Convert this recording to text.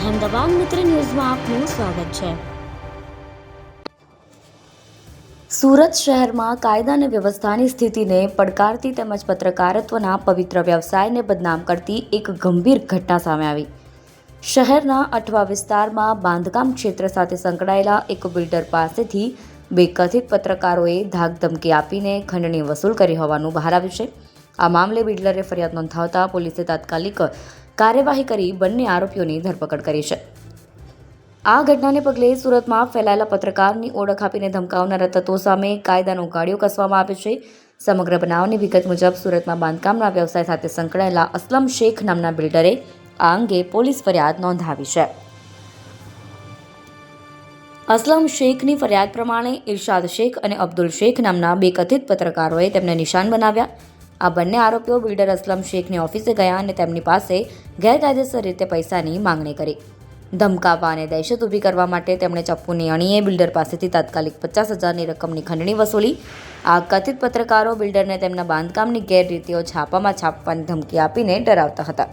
અહેમદાબાદ મિત્ર ન્યૂઝમાં આપનું સ્વાગત છે. સુરત શહેરમાં કાયદા અને વ્યવસ્થાની સ્થિતિને પડકારતી તેમજ પત્રકારત્વના પવિત્ર વ્યવસાયને બદનામ કરતી એક ગંભીર ઘટના સામે આવી. શહેરના અઠવા વિસ્તારમાં બાંધકામ ક્ષેત્ર સાથે સંકળાયેલા એક બિલ્ડર પાસેથી બે કથિત પત્રકારોએ ધાકધમકી આપીને ખંડણી વસૂલ કરી હોવાનું બહાર આવ્યું છે. આ મામલે બિલ્ડરે ફરિયાદ નોંધાવતા પોલીસે તાત્કાલિક કાર્યવાહી કરી બંને આરોપીઓની ધરપકડ કરી છે. આ ઘટનાને પગલે સુરતમાં ફેલાયેલા પત્રકારની ઓળખ આપીને ધમકાવનારા તત્વો સામે કાયદાનો ગાળિયો કસવામાં આવે છે. સમગ્ર બનાવની વિગત મુજબ સુરતમાં બાંધકામના વ્યવસાય સાથે સંકળાયેલા અસલમ શેખ નામના બિલ્ડરે આ અંગે પોલીસ ફરિયાદ નોંધાવી છે. અસલમ શેખની ફરિયાદ પ્રમાણે ઇરશાદ શેખ અને અબ્દુલ શેખ નામના બે કથિત પત્રકારોએ તેમને નિશાન બનાવ્યા. આ બંને આરોપીઓ બિલ્ડર અસલમ શેખની ઓફિસે ગયા અને તેમની પાસે ગેરકાયદેસર રીતે પૈસાની માંગણી કરી. ધમકાવવા અને દહેશત ઊભી કરવા માટે તેમણે ચપ્પુની અણીએ બિલ્ડર પાસેથી તાત્કાલિક પચાસ હજારની રકમની ખંડણી વસૂલી. આ કથિત પત્રકારો બિલ્ડરને તેમના બાંધકામની ગેરરીતિઓ છાપામાં છાપવાની ધમકી આપીને ડરાવતા હતા.